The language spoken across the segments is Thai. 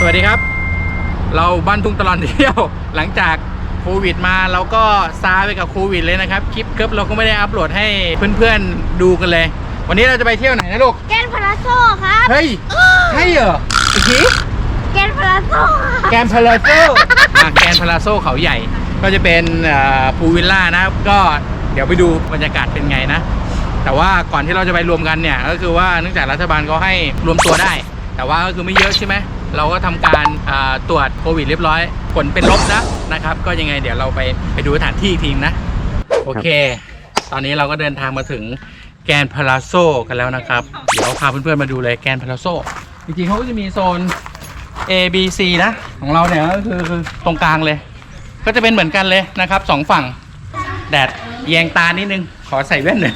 สวัสดีครับ เราบ้านทุ่งตลอดเที่ยว หลังจากโควิดมาเราก็ซาไปกับโควิดเลยนะครับ คลิปเกิบเราก็ไม่ได้อัปโหลดให้เพื่อนๆดูกันเลย วันนี้เราจะไปเที่ยวไหนนะลูก แกนพาราโซครับ เฮ้ยใช่เหรออีกทีแกนพาราโซครับแกรนพาราโซอะแกรนพาราโซเขาใหญ่ ก็จะเป็นพูวิลล่านะครับก็เดี๋ยวไปดูบรรยากาศเป็นไงนะ แต่ว่าก่อนที่เราจะไปรวมกันเนี่ย ก็คือว่าเนื่องจากรัฐบาลเขาให้รวมตัวได้ แต่ว่าก็คือไม่เยอะใช่ไหม เราก็ทำการตรวจโควิดเรียบร้อย ผลเป็นลบนะนะครับ ก็ยังไงเดี๋ยวเราไปไปดูสถานที่อีกทีนะ โอเค ตอนนี้เราก็เดินทางมาถึงแกนพาราโซกันแล้วนะครับ เดี๋ยวพาเพื่อนๆมาดูเลยแกนพาราโซจริงๆเขาก็จะมีโซน A B C นะ ของเราเนี่ยก็คือตรงกลางเลย ก็จะเป็นเหมือนกันเลยนะครับสองฝั่งแดดแยงตานิดนึง ขอใส่แว่นหน่อย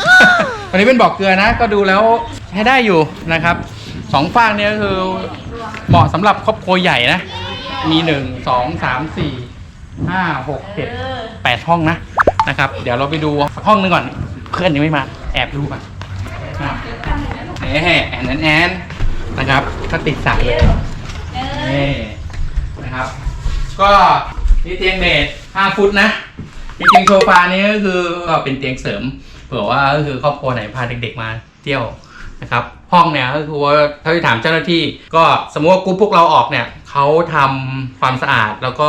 วันนี้เป็นบอกเกลือนะ ก็ดูแล้วใช้ได้อยู่นะครับสองฝั่งเนี่ยก็คือ เหมาะสำหรับครอบครัวใหญ่นะ มีหนึ่งสองสามสี่ห้าหกเจ็ดแปดห้องนะนะครับ เดี๋ยวเราไปดูห้องนึงก่อน เพื่อนยังไม่มา แอบดูก่อนนะแหมแอนแอนแอนนะครับ ก็ติดสายเลยนี่นะครับ ก็นี่เตียงเบส5ฟุตนะจริงๆโซฟานี้ก็คือก็เป็นเตียงเสริม เผื่อว่าก็คือครอบครัวไหนพาเด็กๆมาเที่ยวนะครับ ห้องเนี่ยก็คือว่าถ้าไปถามเจ้าหน้าที่ ก็สมมติว่ากรุ๊ปพวกเราออกเนี่ยเขาทำความสะอาดแล้วก็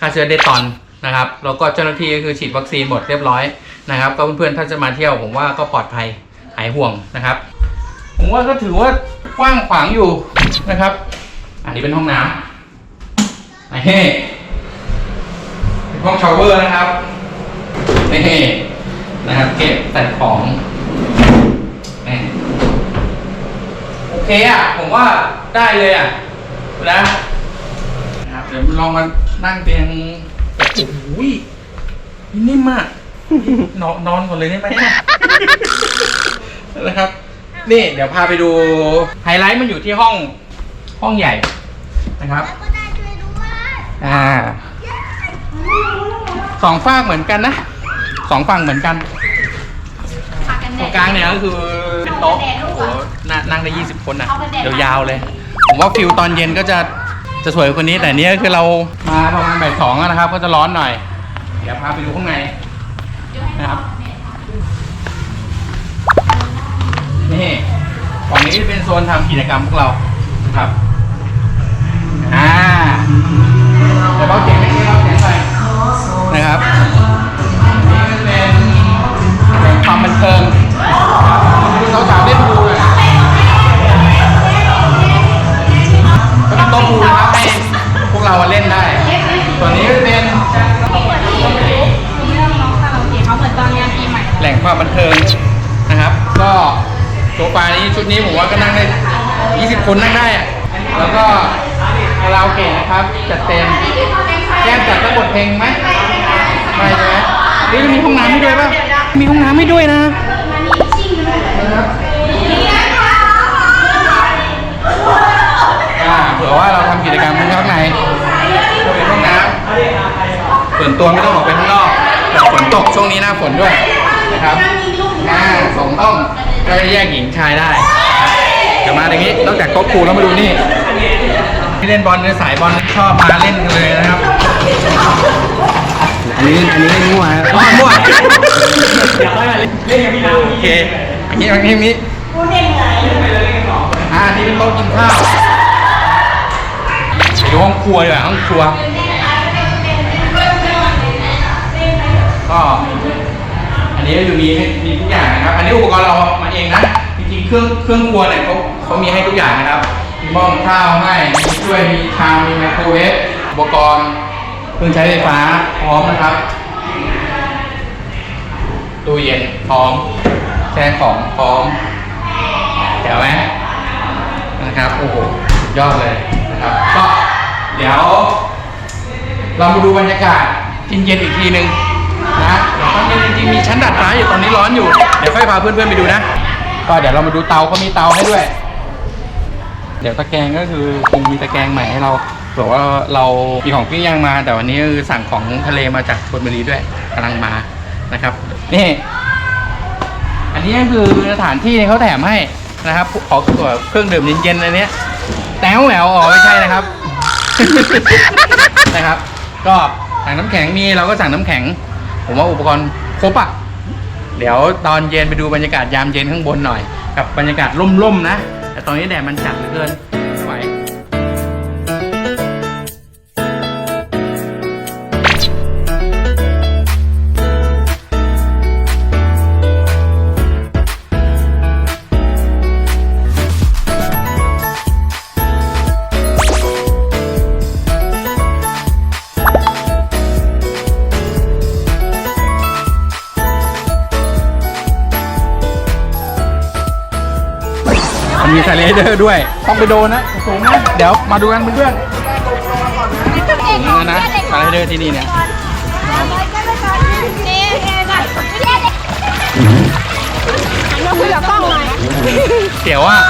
ฆ่าเชื้อเดตอนนะครับแล้วก็เจ้าหน้าที่ก็คือฉีดวัคซีนหมดเรียบร้อยนะครับ ก็เพื่อนๆถ้าจะมาเที่ยวผมว่าก็ปลอดภัยหายห่วงนะครับ ผมว่าก็ถือว่ากว้างขวางอยู่นะครับ อันนี้เป็นห้องน้ำนี่เป็นห้องชาวเวอร์นะครับนี่นะครับเก็บใส่ของนี่โอ เคอะผมว่าได้เลยอะนะนะครับเดี๋ยวลองมานั่งเตียงโอ้โหนิ่มมากนอนนอนก่อนเลยได้ไหมนะครับ นี่เดี๋ยวพาไปดูไฮไลท์มันอยู่ที่ห้องห้องใหญ่นะครับแล้วก็ได้ช่วยด้วยอ่าสองฝากเหมือนกันนะสองฝั่งเหมือนกันตรงกลางเนี่ยก็คือเป็น โต๊ะโอ้โหนั่งนั่งได้ 20 คนนะยาวๆเลย ผมว่าฟิลตอนเย็นก็จะจะสวยกว่านี้แต่เนี้ยคือเรามาประมาณบ่ายสองอะนะครับ ก็จะร้อนหน่อย เดี๋ยวพาไปดูข้างในนะครับ นี่ฝั่งนี้จะเป็นโซนทำกิจกรรมพวกเรานะครับ ล่งความบันเทิงนะครับ ก็โซฟานี้ชุดนี้ผมว่าก็นั่งได้ 20 คนนั่งได้อะแล้วก็คาราโอเกะนะครับจัดเต็มแก้มจัดทั้งหมดเพลงไหมไม่ใช่ไหมนี่มีห้องน้ำให้ด้วยป่ะมีห้องน้ำให้ด้วยนะอ่าเผื่อว่าเราทำกิจกรรมข้างในเป็นห้องน้ำส่วนตัวไม่ต้องออกไปข้างนอกแต่ฝนตกช่วงนี้หน้าฝนด้วย นะครับอ่าสองห้องก็แยกหญิงชายได้นะครับเดี๋ยวมาตรงนี้นอกจากโต๊ะครูแล้วมาดูนี่ที่เล่นบอลในสายบอลชอบมาเล่นกันเลยนะครับ อันนี้อันนี้มั่วครับมั่วมั่วอยากได้เล่นเล่นกับพี่น้ำโอเคอันนี้อันนี้อันนี้อ่านี่เป็นโต๊ะกินข้าวไปดูห้องครัวดีกว่าห้องครัวก็อั นี้ก็คือมีมีทุกอย่างนะครับ อันนี้อุปกรณ์เรามาเองนะ จริงๆ เครื่องเครื่องครัวเนี่ยเขาเขามีให้ทุกอย่างนะครับ มีหม้อหุงข้าวให้ มีถ้วย มีชาม มีไมโครเวฟ อุปกรณ์เครื่องใช้ไฟฟ้าพร้อมนะครับ ตู้เย็นพร้อม แช่ของพร้อมแถวไหมนะครับ โอ้โห ยอดเลยนะครับ ก็เดี๋ยวเรามาดูบรรยากาศเย็นๆอีกทีหนึ่งนะ ชั้นดัดฟ้าอยู่ตอนนี้ร้อนอยู่ เดี๋ยวค่อยพาเพื่อนๆไปดูนะ ก็เดี๋ยวเรามาดูเตาเขามีเตาให้ด้วย เดี๋ยวตะแกรงก็คือคงมีตะแกรงใหม่ให้เราเผื่อว่าเรามีของปิ้งย่างมา แต่วันนี้คือสั่งของทะเลมาจากชลบุรีด้วยกำลังมานะครับ นี่ อันนี้ก็คือสถานที่เขาแถมให้นะครับขอเครื่องดื่มเย็นๆอันนี้แต้วแหววอ๋อไม่ใช่นะครับนะครับ ก็สั่งน้ำแข็งมีเราก็สั่งน้ำแข็ง ผมว่าอุปกรณ์ ครบอะ เดี๋ยวตอนเย็นไปดูบรรยากาศยามเย็นข้างบนหน่อย กับบรรยากาศร่มๆนะ แต่ตอนนี้แดดมันจัดเหลือเกิน ไม่ไหวมันมีสไลเดอร์ด้วย ต้องไปโดนนะสูงนะ เดี๋ยวมาดูกันเพื่อนๆสูงนะนะสไลเดอร์ที่นี่เนี่ยคุยกับกล้องหน่อยเสียวอะ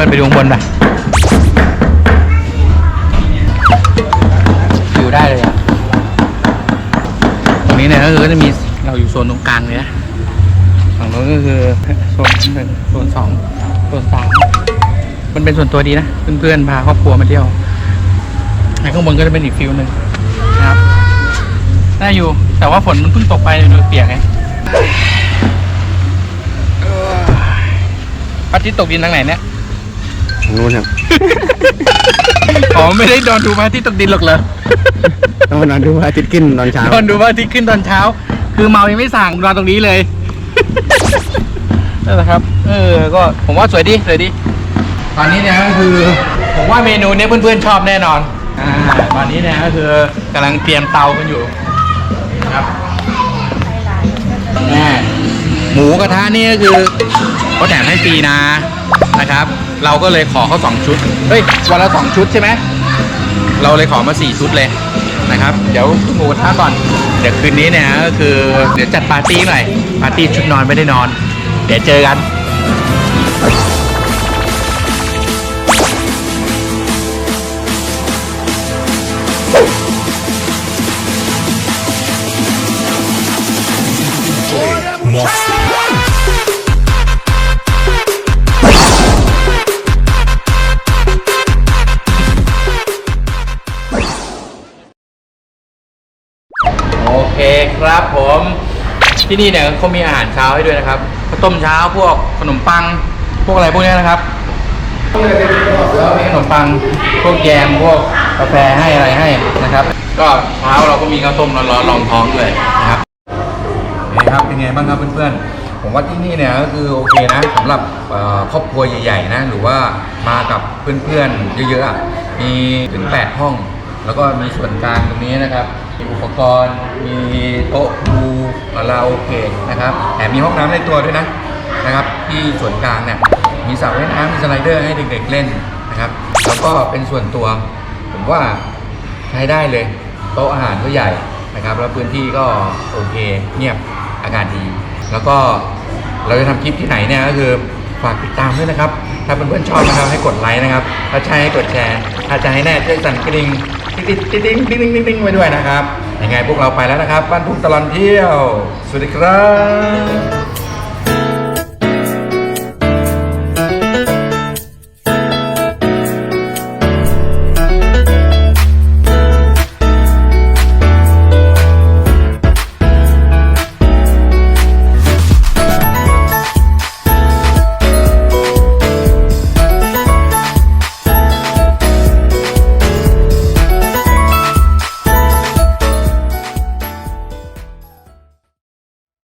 พาไปดูเพื่อนๆไปดูข้างบนไปอยู่ได้เลยอะตรงนี้เนี่ยก็คือจะมีเราอยู่โซนตรงกลางเลยนะฝั่งโน้นก็คือโซนหนึ่งโซนสองโซนสามมันเป็นส่วนตัวดีนะเพื่อนๆพาครอบครัวมาเที่ยวไอ้ข้างบนก็จะเป็นอีกฟิลหนึ่งนะครับได้อยู่แต่ว่าฝนมันเพิ่งตกไปเลยเปียกไงพระอาทิตย์ตกดินทางไหนเนี่ย นู้นครับอ๋อไม่ได้นอนดูพระอาทิตย์ตกดินหรอกเหรอต้องมานอนดูพระอาทิตย์ขึ้นตอนเช้านอนดูพระอาทิตย์ขึ้นตอนเช้า คือเมายังไม่สั่งนอนตรงนี้เลยนั่นแหละครับ เออ ก็ผมว่าสวยดีสวยดี ตอนนี้เนี่ยก็คือ ผมว่าเมนูเนี้ยเพื่อนๆชอบแน่นอน อ่า ตอนนี้เนี่ยก็คือกำลังเตรียมเตากันอยู่นะครับแน่หมูกระทะนี่ก็คือเขาแถมให้ฟรีนะนะครับ เราก็เลยขอเขาสองชุดเฮ้ยวันละสองชุดใช่ไหมเราเลยขอมาสี่ชุดเลยนะครับ เดี๋ยวหมูกระทะก่อน เดี๋ยวคืนนี้เนี่ยก็คือเดี๋ยวจัดปาร์ตี้หน่อยปาร์ตี้ชุดนอนไม่ได้นอน เดี๋ยวเจอกัน เคครับผมที่นี่เนี่ยเขามีอาหารเช้าให้ด้วยนะครับข้าวต้มเช้าพวกขนมปัง พวกอะไรพวกนี้นะครับแล้วมีขนมปังพวกแยมพวกกาแฟให้อะไรให้นะครับ ก็เช้าเราก็มีข้าวต้มร้อนๆรองท้องด้วยนะครับนี่ครับเป็นไงบ้างครับเพื่อนๆผมว่าที่นี่เนี่ยก็คือโอเคนะสำหรับครอบครัวใหญ่ๆนะหรือว่ามากับเพื่อนๆเยอะๆมีถึง 8 ห้อง แล้วก็มีส่วนกลางตรงนี้นะครับ มีอุปกรณ์ มีโต๊ะดูคาราโอเกะนะครับแถมมีห้องน้ำในตัวด้วยนะนะครับ ที่ส่วนกลางเนี่ยมีสระว่ายน้ำมีสไลเดอร์ให้เด็กๆเล่นนะครับแล้วก็เป็นส่วนตัว ผมว่าใช้ได้เลย โต๊ะอาหารก็ใหญ่นะครับ แล้วพื้นที่ก็โอเคเงียบอากาศดี แล้วก็เราจะทำคลิปที่ไหนเนี่ยก็คือฝากติดตามด้วยนะครับ ถ้าเพื่อนๆชอบนะครับให้กดไลค์นะครับ ถ้าใช่ให้กดแชร์ ถ้าจะให้แน่ช่วยสั่นกระดิ่ง ติ๊งติ๊งติ๊งติ๊งติ๊งติ๊งติ๊งไว้ด้วยนะครับยังไงพวกเราไปแล้วนะครับ บ้านพุ่งตลอดเที่ยว สวัสดีครับ